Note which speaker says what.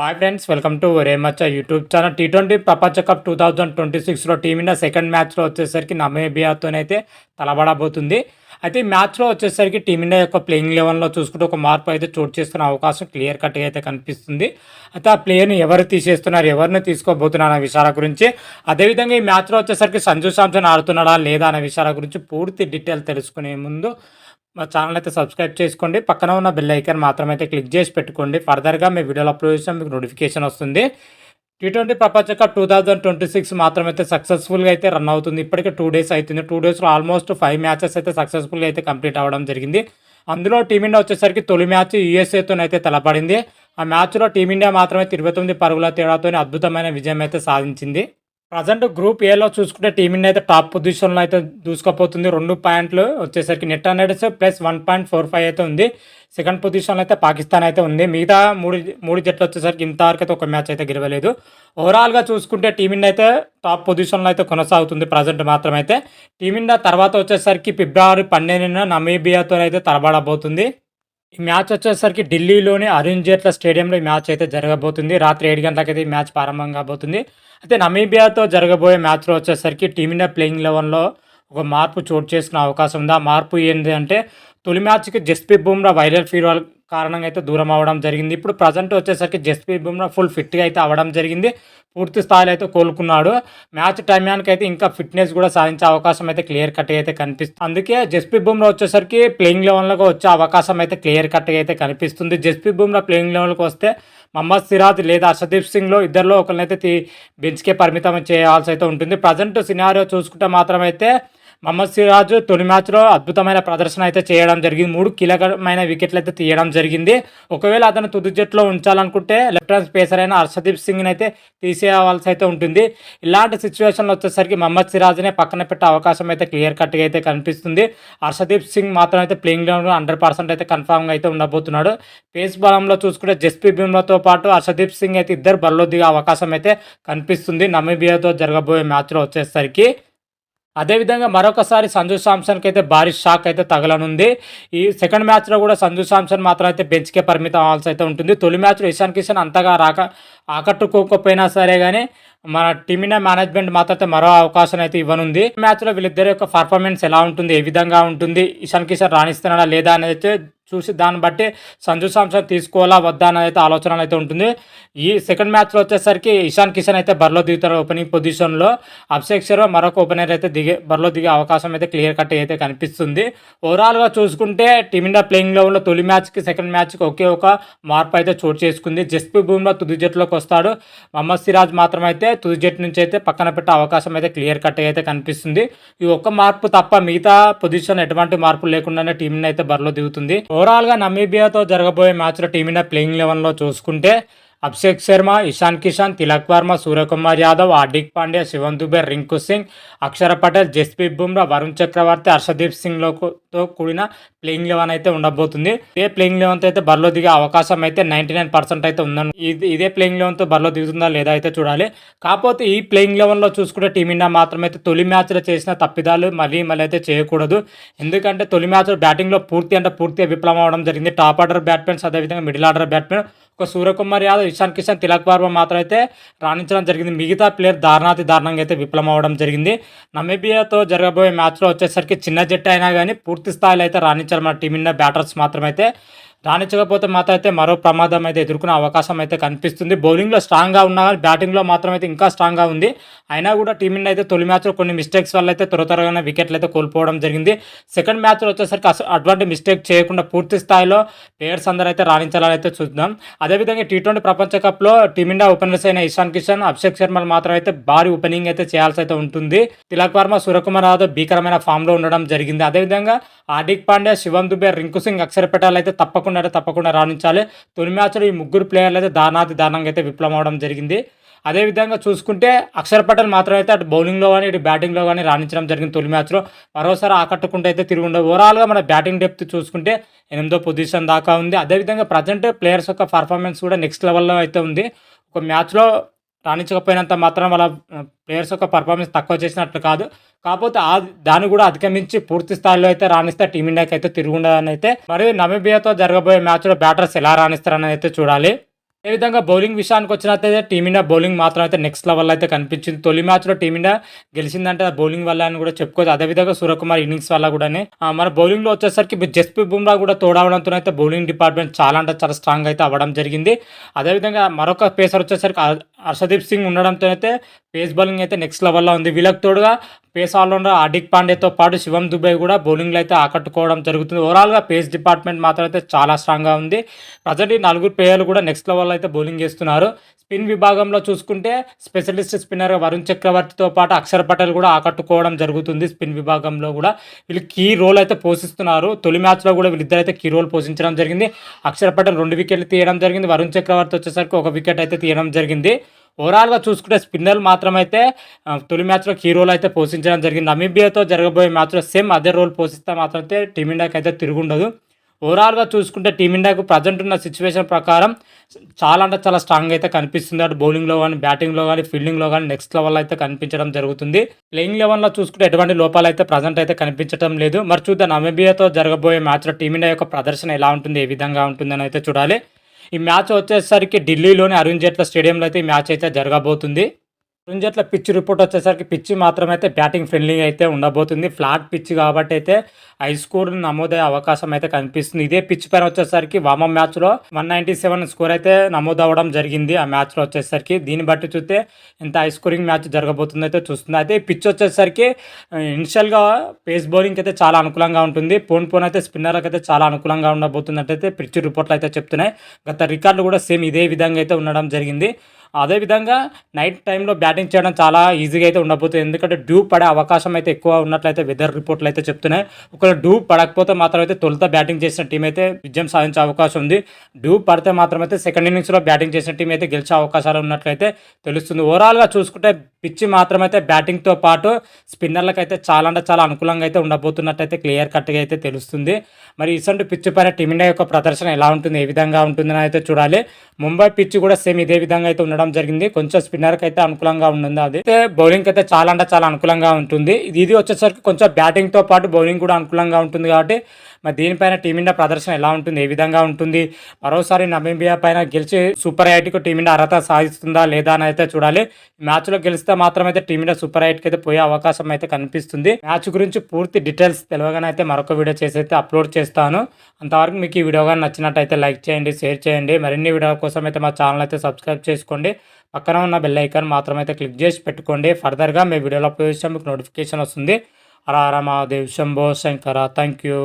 Speaker 1: Hi friends welcome to రేమచ్చ YouTube channel T twenty ప్రపంచ cup two thousand twenty సిక్స్లో team India second మ్యాచ్లో వచ్చేసరికి నమేబియాతోనైతే తలబడబోతుంది. అయితే ఈ మ్యాచ్లో వచ్చేసరికి టీమిండియా యొక్క ప్లేయింగ్ లెవెన్లో చూసుకుంటే ఒక మార్పు అయితే చోటు చేసుకునే అవకాశం క్లియర్ కట్గా అయితే కనిపిస్తుంది. అయితే ఆ ప్లేయర్ని ఎవరు తీసేస్తున్నారు ఎవరిని తీసుకోబోతున్నారు అనే విషయాల గురించి అదేవిధంగా ఈ మ్యాచ్లో వచ్చేసరికి సంజు శాంసన్ ఆడుతున్నాడా లేదా అనే విషయాల గురించి పూర్తి డీటెయిల్ తెలుసుకునే ముందు మా ఛానల్ అయితే సబ్స్క్రైబ్ చేసుకోండి. పక్కన ఉన్న బెల్ ఐకాన్ మాత్రం అయితే క్లిక్ చేసి పెట్టుకోండి. ఫర్దర్గా మీ వీడియోలో అప్లోడ్ చేసిన మీకు నోటిఫికేషన్ వస్తుంది. టీ ట్వంటీ ప్రపంచ cup two thousand twenty six మాత్రమైతే సక్సెస్ఫుల్గా అయితే రన్ అవుతుంది. ఇప్పటికే టూ డేస్ అవుతుంది టూ డేస్లో ఆల్మోస్ట్ ఫైవ్ మ్యాచెస్ అయితే సక్సెస్ఫుల్గా అయితే కంప్లీట్ అవ్వడం జరిగింది. అందులో టీమిండియా వచ్చేసరికి తొలి మ్యాచ్ యూఎస్ఏతోనైతే తలపడింది. ఆ మ్యాచ్లో టీమిండియా మాత్రమే ఇరవై తొమ్మిది పరుగుల తేడాతో అద్భుతమైన విజయం అయితే సాధించింది. ప్రజెంట్ గ్రూప్ ఏలో చూసుకుంటే టీమిండియా అయితే టాప్ పొజిషన్లో అయితే దూసుకుపోతుంది. రెండు పాయింట్లు వచ్చేసరికి net hundreds plus one point four five అయితే ఉంది. సెకండ్ పొజిషన్లో అయితే పాకిస్తాన్ అయితే ఉంది. మిగతా మూడు మూడు జట్లు వచ్చేసరికి ఇంతవరకు అయితే ఒక మ్యాచ్ అయితే గెలవలేదు. ఓవరాల్గా చూసుకుంటే టీమిండియా అయితే టాప్ పొజిషన్లో అయితే కొనసాగుతుంది ప్రజెంట్ మాత్రమైతే. టీమిండియా తర్వాత వచ్చేసరికి ఫిబ్రవరి పన్నెండున నమీబియాతో అయితే తరబడబోతుంది ఈ మ్యాచ్ వచ్చేసరికి ఢిల్లీలోని అరుణ్ జేట్ల స్టేడియంలో ఈ మ్యాచ్ అయితే జరగబోతుంది. రాత్రి ఏడు గంటలకైతే ఈ మ్యాచ్ ప్రారంభం కాబోతుంది. అయితే నమీబియాతో జరగబోయే మ్యాచ్లో వచ్చేసరికి టీమిండియా ప్లేయింగ్ లెవెన్లో ఒక మార్పు చోటు చేసుకునే అవకాశం ఉంది. ఆ మార్పు ఏంటి అంటే తొలి మ్యాచ్కి జస్ప్రీత్ బుమ్రా వైరల్ ఫీవర్ కారణంగా అయితే దూరం అవ్వడం జరిగింది. ఇప్పుడు ప్రజెంట్ వచ్చేసరికి జస్ప్రీత్ బుమ్రా ఫుల్ ఫిట్గా అయితే అవ్వడం జరిగింది. పూర్తి స్థాయిలో అయితే కోలుకున్నాడు. మ్యాచ్ టైమ్యానికి అయితే ఇంకా ఫిట్నెస్ కూడా సాధించే అవకాశం అయితే క్లియర్ కట్గా అయితే కనిపిస్తుంది. అందుకే జస్ప్రీత్ బుమ్రా వచ్చేసరికి ప్లేయింగ్ లెవెన్లోకి వచ్చే అవకాశం అయితే క్లియర్ కట్గా అయితే కనిపిస్తుంది. జస్ప్రీత్ బుమ్రా ప్లేయింగ్ లెవెన్కి వస్తే మహమ్మద్ సిరాజ్ లేదా అర్షదీప్ సింగ్లో ఇద్దరిలో ఒకరినైతే బెంచ్కే పరిమితం చేయాల్సి అయితే ఉంటుంది. ప్రజెంట్ సినారియో చూసుకుంటే మాత్రమైతే మహమ్మద్ సిరాజ్ తొలి మ్యాచ్లో అద్భుతమైన ప్రదర్శన అయితే చేయడం జరిగింది. మూడు కీలకమైన వికెట్లు అయితే తీయడం జరిగింది. ఒకవేళ అతను తుది జట్టులో ఉంచాలనుకుంటే లెఫ్ట్ హ్యాండ్ స్పేసర్ అయిన హర్షదీప్ సింగ్ని అయితే తీసేయవలసి అయితే ఉంటుంది. ఇలాంటి సిచ్యువేషన్లో వచ్చేసరికి మహమ్మద్ సిరాజ్నే పక్కన పెట్టే అవకాశం అయితే క్లియర్ కట్గా అయితే కనిపిస్తుంది. హర్షదీప్ సింగ్ మాత్రం అయితే ప్లేయింగ్ గ్రౌండ్లో హండ్రెడ్ పర్సెంట్ అయితే కన్ఫామ్గా అయితే ఉండబోతున్నాడు. పేస్ బలంలో చూసుకుంటే జస్పీ బీమ్లతో పాటు హర్షదీప్ సింగ్ అయితే ఇద్దరు బరిలో దిగే అవకాశం అయితే కనిపిస్తుంది. నమీబియాతో జరగబోయే మ్యాచ్లో వచ్చేసరికి అదేవిధంగా మరొకసారి సంజు సామ్సన్కి అయితే భారీ షాక్ అయితే తగలనుంది. ఈ సెకండ్ మ్యాచ్లో కూడా సంజు సామ్సన్ మాత్రం అయితే బెంచ్కే పరిమితం అవ్వాల్సి అయితే ఉంటుంది. తొలి మ్యాచ్లో ఇషాన్ కిషన్ అంతగా రాక ఆకట్టుకోకపోయినా సరే కానీ మన టీమిండియా మేనేజ్మెంట్ మాత్రం అయితే మరో అవకాశం అయితే ఇవ్వనుంది. ఈ మ్యాచ్లో వీళ్ళిద్దరి యొక్క పర్ఫార్మెన్స్ ఎలా ఉంటుంది? ఏ విధంగా ఉంటుంది? ఇషాన్ కిషన్ రాణిస్తున్నాడా లేదా అనేది అయితే చూసి దాన్ని బట్టి సంజు సామ్సన్ తీసుకోవాలా వద్దా అనేది అయితే ఆలోచన అయితే ఉంటుంది. ఈ సెకండ్ మ్యాచ్లో వచ్చేసరికి ఇషాన్ కిషన్ అయితే బరిలో దిగుతారు ఓపెనింగ్ పొజిషన్లో అభిషేక్ శర్మ మరొక ఓపెనర్ అయితే దిగే బరిలో దిగే అవకాశం అయితే క్లియర్ కట్ అయితే కనిపిస్తుంది. ఓవరాల్గా చూసుకుంటే టీమిండియా ప్లేయింగ్ లెవెల్లో తొలి మ్యాచ్కి సెకండ్ మ్యాచ్కి ఒకే ఒక మార్పు అయితే చోటు చేసుకుంది. జస్పీ భూమిలో తుది జట్టులోకి వస్తాడు. మహమ్మద్ సిరాజ్ మాత్రం అయితే తుది జట్టు నుంచి అయితే పక్కన పెట్టే అవకాశం అయితే క్లియర్ కట్ అయితే కనిపిస్తుంది. ఈ ఒక్క మార్పు తప్ప మిగతా పొజిషన్ ఎటువంటి మార్పు లేకుండానే టీమిండియా అయితే బరిలో దిగుతుంది. ఓవరాల్గా నమీబియాతో జరగబోయే మ్యాచ్లో టీమిండియా ప్లేయింగ్ లెవెన్లో చూసుకుంటే అభిషేక్ శర్మ ఇషాన్ కిషాన్ తిలక్ వర్మ సూర్యకుమార్ యాదవ్ హార్దిక్ పాండ్యా శివన్ దుబే రింకు సింగ్ అక్షర పటేల్ జస్ప్రీత్ బుమ్రా వరుణ్ చక్రవర్తి హర్షదీప్ సింగ్ కూడిన ప్లేయింగ్ లెవెన్ అయితే ఉండబోతుంది. ఇదే ప్లేయింగ్ లెవెన్తో అయితే బరిలో దిగే అవకాశం అయితే నైన్టీ నైన్ పర్సెంట్ అయితే ఉందని ఇది ఇదే ప్లేయింగ్ లెవెన్తో బరిలో దిగుతుందా లేదా అయితే చూడాలి. కాకపోతే ఈ ప్లేయింగ్ లెవెన్లో చూసుకుంటే టీమిండియా మాత్రమైతే తొలి మ్యాచ్లో చేసిన తప్పిదాలు మళ్ళీ మళ్ళీ అయితే చేయకూడదు. ఎందుకంటే తొలి మ్యాచ్ బ్యాటింగ్లో పూర్తి అంటే పూర్తిగా విఫలం అవడం జరిగింది. టాప్ ఆర్డర్ బ్యాట్మెన్స్ అదేవిధంగా మిడిల్ ఆర్డర్ బ్యాట్మెన్ ఒక సూర్యకుమార్ యాదవ్ ఇషాన్ కిషన్ తిలక్ వర్మ మాత్రం అయితే రాణించడం జరిగింది. మిగతా ప్లేయర్ దారుణాతి దారుణంగా అయితే విఫలం అవ్వడం జరిగింది. నమీబియాతో జరగబోయే మ్యాచ్లో వచ్చేసరికి చిన్న జట్టు అయినా కానీ పూర్తి స్థాయిలో అయితే రాణించాలి మన టీమిండియా బ్యాటర్స్ మాత్రమైతే. రాణించకపోతే మాత్రం అయితే మరో ప్రమాదం అయితే ఎదుర్కొనే అవకాశం అయితే కనిపిస్తుంది. బౌలింగ్లో స్ట్రాంగ్గా ఉన్నా కానీ బ్యాటింగ్లో మాత్రం అయితే ఇంకా స్ట్రాంగ్గా ఉంది. అయినా కూడా టీమిండియా అయితే తొలి మ్యాచ్లో కొన్ని మిస్టేక్స్ వల్ల అయితే త్వర త్వరగానే వికెట్లు అయితే కోల్పోవడం జరిగింది. సెకండ్ మ్యాచ్లో వచ్చేసరికి అసలు అటువంటి మిస్టేక్ చేయకుండా పూర్తి స్థాయిలో ప్లేయర్స్ అందరూ అయితే రాణించాలని అయితే చూద్దాం. అదేవిధంగా టీ ట్వంటీ ప్రపంచ కప్లో టీమిండియా ఓపెనర్స్ అయిన ఇషాన్ కిషన్ అభిషేక్ శర్మలు మాత్రం అయితే భారీ ఓపెనింగ్ అయితే చేయాల్సి అయితే ఉంటుంది. తిలక్ వర్మ సూర్యకుమార్ యాదవ్ భీకరమైన ఫామ్లో ఉండడం జరిగింది. అదేవిధంగా హార్దిక్ పాండ్యా శివం దుబే రింకు సింగ్ అక్షర పటేల్ అయితే తప్పకుండా అంటే తప్పకుండా రాణించాలి. తొలి మ్యాచ్లో ఈ ముగ్గురు ప్లేయర్లు అయితే దానాది దానంగా అయితే విఫలం అవడం జరిగింది. అదేవిధంగా చూసుకుంటే అక్షర్ పటేల్ మాత్రం అయితే అటు బౌలింగ్లో కానీ ఇటు బ్యాటింగ్లో కానీ రాణించడం జరిగింది తొలి మ్యాచ్లో. మరోసారి ఆకట్టుకుంటే అయితే తిరిగి ఉండదు ఓవరాల్గా మన బ్యాటింగ్ డెప్త్ చూసుకుంటే ఎనిమిదో పొజిషన్ దాకా ఉంది. అదేవిధంగా ప్రజెంట్ ప్లేయర్స్ యొక్క పర్ఫార్మెన్స్ కూడా నెక్స్ట్ లెవెల్లో అయితే ఉంది. ఒక మ్యాచ్లో రాణించకపోయినంత మాత్రం వాళ్ళ ప్లేయర్స్ యొక్క పర్ఫార్మెన్స్ తక్కువ చేసినట్లు కాదు. కాకపోతే ఆ దాన్ని కూడా అధిగమించి పూర్తి స్థాయిలో అయితే రాణిస్తే టీమిండియాకి అయితే తిరుగుండదని అయితే మరి నమీబియాతో జరగబోయే మ్యాచ్లో బ్యాటర్స్ ఎలా రాణిస్తారని అయితే చూడాలి. అదేవిధంగా బౌలింగ్ విషయానికి వచ్చినట్లయితే టీమిండియా బౌలింగ్ మాత్రం అయితే నెక్స్ట్ లెవెల్ అయితే కనిపించింది. తొలి మ్యాచ్లో టీమిండియా గెలిచిందంటే ఆ బౌలింగ్ వల్ల అని కూడా చెప్పుకోవచ్చు. అదేవిధంగా సూర్యకుమార్ ఇన్నింగ్స్ వల్ల కూడానే మన బౌలింగ్లో వచ్చేసరికి జస్ప్రీత్ బుమ్రా కూడా తోడవడంతో అయితే బౌలింగ్ డిపార్ట్మెంట్ చాలా అంటే చాలా స్ట్రాంగ్ అయితే అవ్వడం జరిగింది. అదేవిధంగా మరొక పేసర్ వచ్చేసరికి హర్షదీప్ సింగ్ ఉండడంతో అయితే పేస్ బౌలింగ్ అయితే నెక్స్ట్ లెవెల్లో ఉంది. వీళ్ళకి తోడుగా పేస్ ఆల్రౌండర్ అడిక్ పాండేతో పాటు శివం దుబే కూడా బౌలింగ్లో అయితే ఆకట్టుకోవడం జరుగుతుంది. ఓవరాల్గా పేస్ డిపార్ట్మెంట్ మాత్రం అయితే చాలా స్ట్రాంగ్గా ఉంది. ప్రజెంట్ ఈ నలుగురు ప్లేయర్లు కూడా నెక్స్ట్ లెవెల్లో అయితే బౌలింగ్ చేస్తున్నారు. స్పిన్ విభాగంలో చూసుకుంటే స్పెషలిస్ట్ స్పిన్నర్ వరుణ్ చక్రవర్తితో పాటు అక్షర్ పటేల్ కూడా ఆకట్టుకోవడం జరుగుతుంది స్పిన్ విభాగంలో కూడా. వీళ్ళు కీ రోల్ అయితే పోషిస్తున్నారు. తొలి మ్యాచ్లో కూడా వీళ్ళిద్దరైతే కీ రోల్ పోషించడం జరిగింది. అక్షర్ పటేల్ రెండు వికెట్లు తీయడం జరిగింది. వరుణ్ చక్రవర్తి వచ్చేసరికి ఒక వికెట్ అయితే తీయడం జరిగింది. ఓవరాల్గా చూసుకుంటే స్పిన్నర్లు మాత్రమైతే తొలి మ్యాచ్లో కీ రోల్ అయితే పోషించడం జరిగింది. నమీబియాతో జరగబోయే మ్యాచ్లో సేమ్ అదే రోల్ పోషిస్తే మాత్రం అయితే టీమిండియాకి అయితే తిరుగుండదు. ఓవరాల్గా చూసుకుంటే టీమిండియాకు ప్రజెంట్ ఉన్న సిచ్యువేషన్ ప్రకారం చాలా అంటే చాలా స్ట్రాంగ్ అయితే కనిపిస్తుంది. అటు బౌలింగ్లో కానీ బ్యాటింగ్లో కానీ ఫీల్డింగ్లో కానీ నెక్స్ట్ లెవెల్ అయితే కనిపించడం జరుగుతుంది. ప్లేయింగ్ లెవెన్లో చూసుకుంటే ఎటువంటి లోపాలు అయితే ప్రజెంట్ అయితే కనిపించడం లేదు. మరి చూద్దాం నమీబియాతో జరగబోయే మ్యాచ్లో టీమిండియా యొక్క ప్రదర్శన ఎలా ఉంటుంది ఏ విధంగా ఉంటుందని అయితే చూడాలి. ఈ మ్యాచ్ వచ్చేసరికి ఢిల్లీలోని అరుణ్ జైట్ల స్టేడియంలో అయితే ఈ మ్యాచ్ అయితే జరగబోతుంది. అరుణ్ పిచ్ రిపోర్ట్ వచ్చేసరికి పిచ్ మాత్రమైతే బ్యాటింగ్ ఫ్రెండ్లీ అయితే ఉండబోతుంది. ఫ్లాట్ పిచ్ కాబట్టి అయితే హై స్కోర్ నమోదయ్యే అవకాశం అయితే కనిపిస్తుంది. ఇదే పిచ్ పైన వచ్చేసరికి వామం మ్యాచ్లో వన్ నైంటీ సెవెన్ స్కోర్ అయితే నమోదవడం జరిగింది. ఆ మ్యాచ్లో వచ్చేసరికి దీన్ని బట్టి చూస్తే ఎంత హై స్కోరింగ్ మ్యాచ్ జరగబోతుందో అయితే చూస్తుంది. అయితే ఈ పిచ్ వచ్చేసరికి ఇనిషియల్గా పేస్ బౌలింగ్ అయితే చాలా అనుకూలంగా ఉంటుంది. పోన్ పోన్ అయితే స్పిన్నర్లకు అయితే చాలా అనుకూలంగా ఉండబోతుంది అయితే పిచ్ రిపోర్ట్లు అయితే చెప్తున్నాయి. గత రికార్డులు కూడా సేమ్ ఇదే విధంగా అయితే ఉండడం జరిగింది. అదేవిధంగా నైట్ టైంలో బ్యాటింగ్ చేయడం చాలా ఈజీగా అయితే ఉండబోతుంది ఎందుకంటే డ్యూ పడే అవకాశం అయితే ఎక్కువ ఉన్నట్లయితే వెదర్ రిపోర్ట్లు అయితే చెప్తున్నాయి. ఒకవేళ డ్యూ పడకపోతే మాత్రం అయితే తొలుత బ్యాటింగ్ చేసిన టీం అయితే విజయం సాధించే అవకాశం ఉంది. డ్యూ పడితే మాత్రం అయితే సెకండ్ ఇన్నింగ్స్లో బ్యాటింగ్ చేసిన టీం అయితే గెలిచే అవకాశాలు ఉన్నట్లయితే తెలుస్తుంది. ఓవరాల్గా చూసుకుంటే పిచ్చి మాత్రమైతే బ్యాటింగ్తో పాటు స్పిన్నర్లకు అయితే చాలా అంటే చాలా అనుకూలంగా అయితే ఉండబోతున్నట్టయితే క్లియర్ కట్గా అయితే తెలుస్తుంది. మరి ఇసంటి పిచ్చి పైన టీమిండియా యొక్క ప్రదర్శన ఎలా ఉంటుంది? ఏ విధంగా ఉంటుందని అయితే చూడాలి. ముంబై పిచ్చి కూడా సేమ్ ఇదే విధంగా అయితే ఉండడం జరిగింది. కొంచెం స్పిన్నర్కి అయితే అనుకూలంగా ఉంటుంది అది. అయితే బౌలింగ్ అయితే చాలా అంటే చాలా అనుకూలంగా ఉంటుంది. ఇది ఇది వచ్చేసరికి కొంచెం బ్యాటింగ్తో పాటు బౌలింగ్ కూడా అనుకూలంగా ఉంటుంది కాబట్టి మరి దీనిపైన టీమిండియా ప్రదర్శన ఎలా ఉంటుంది? ఏ విధంగా ఉంటుంది? మరోసారి నమీబియా పైన గెలిచి సూపర్ ఎయిట్కు టీమిండియా అర్హత సాధిస్తుందా లేదా అని అయితే చూడాలి. మ్యాచ్లో గెలిస్తే మాత్రం అయితే టీమిండియా సూపర్ ఎయిట్కి అయితే పోయే అవకాశం అయితే కనిపిస్తుంది. మ్యాచ్ గురించి పూర్తి డీటెయిల్స్ తెలియగానే అయితే మరొక వీడియో చేసి అయితే అప్లోడ్ చేస్తాను. అంతవరకు మీకు ఈ వీడియో కానీ నచ్చినట్టయితే లైక్ చేయండి షేర్ చేయండి. మరిన్ని వీడియోల కోసం అయితే మా ఛానల్ అయితే సబ్స్క్రైబ్ చేసుకోండి. పక్కన ఉన్న బెల్ ఐకాన్ మాత్రమైతే క్లిక్ చేసి పెట్టుకోండి. ఫర్దర్గా మీ వీడియోలో అప్లోడ్ చేస్తే మీకు నోటిఫికేషన్ వస్తుంది. హర హర మహాదేవ్ శంభో శంకర. Thank you.